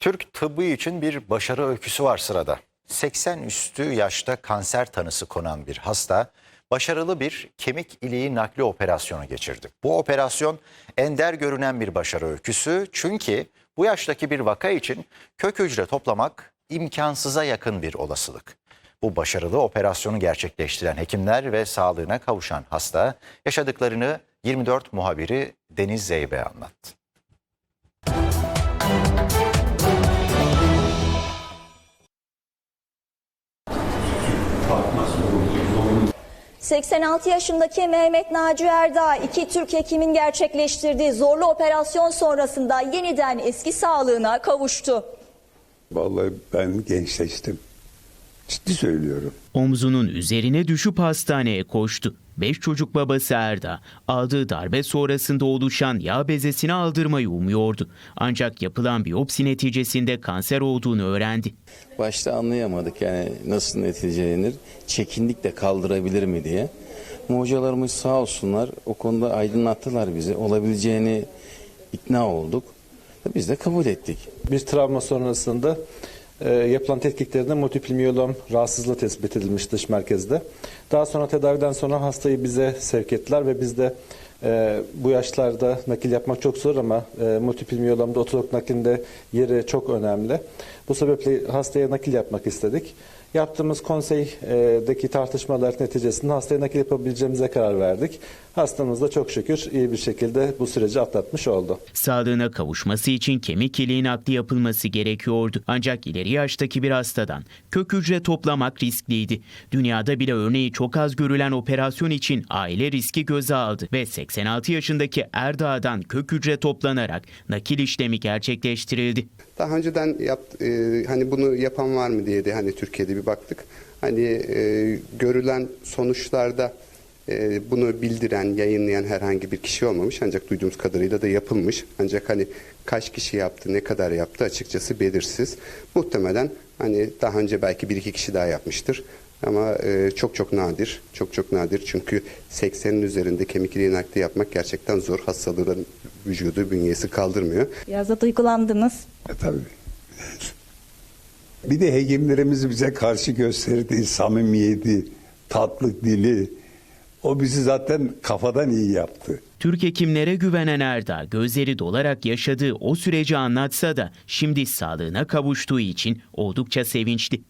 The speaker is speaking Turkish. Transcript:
Türk tıbbı için bir başarı öyküsü var sırada. 80 üstü yaşta kanser tanısı konan bir hasta başarılı bir kemik iliği nakli operasyonu geçirdi. Bu operasyon ender görünen bir başarı öyküsü çünkü bu yaştaki bir vaka için kök hücre toplamak imkansıza yakın bir olasılık. Bu başarılı operasyonu gerçekleştiren hekimler ve sağlığına kavuşan hasta yaşadıklarını 24 muhabiri Deniz Zeybe anlattı. 86 yaşındaki Mehmet Naci Erdağ iki Türk hekimin gerçekleştirdiği zorlu operasyon sonrasında yeniden eski sağlığına kavuştu. Vallahi ben gençleştim. Ciddi söylüyorum. Omzunun üzerine düşüp hastaneye koştu. Beş çocuk babası Erda aldığı darbe sonrasında oluşan yağ bezesini aldırmayı umuyordu. Ancak yapılan biyopsi neticesinde kanser olduğunu öğrendi. Başta anlayamadık yani nasıl neticelenir, çekindik de kaldırabilir mi diye. Ama hocalarımız sağ olsunlar o konuda aydınlattılar bizi. Olabileceğini ikna olduk. Biz de kabul ettik. Bir travma sonrasında e, yapılan tetkiklerinde multiple miyelom rahatsızlığı tespit edilmiş dış merkezde. Daha sonra tedaviden sonra hastayı bize sevk ettiler ve biz de e, bu yaşlarda nakil yapmak çok zor ama e, multiple miyelomda otolog naklinde yeri çok önemli. Bu sebeple hastaya nakil yapmak istedik. Yaptığımız konseydeki tartışmalar neticesinde hastaya nakil yapabileceğimize karar verdik. Hastamız da çok şükür iyi bir şekilde bu süreci atlatmış oldu. Sağlığına kavuşması için kemik iliği nakli yapılması gerekiyordu. Ancak ileri yaştaki bir hastadan kök hücre toplamak riskliydi. Dünyada bile örneği çok az görülen operasyon için aile riski göze aldı ve 86 yaşındaki Erdağ'dan kök hücre toplanarak nakil işlemi gerçekleştirildi. Daha önceden yap, e, hani bunu yapan var mı diye de hani Türkiye'de bir baktık. Hani e, görülen sonuçlarda e, bunu bildiren, yayınlayan herhangi bir kişi olmamış. Ancak duyduğumuz kadarıyla da yapılmış. Ancak hani kaç kişi yaptı, ne kadar yaptı açıkçası belirsiz. Muhtemelen hani daha önce belki bir iki kişi daha yapmıştır. Ama e, çok çok nadir, çok çok nadir. Çünkü 80'in üzerinde kemik iliği nakli yapmak gerçekten zor. Hastalığın vücudu, bünyesi kaldırmıyor. Biraz da duygulandınız. E, tabii. Bir de hekimlerimiz bize karşı gösterdiği samimiyeti, tatlı dili, o bizi zaten kafadan iyi yaptı. Türk hekimlere güvenen Erda gözleri dolarak yaşadığı o süreci anlatsa da şimdi sağlığına kavuştuğu için oldukça sevinçli.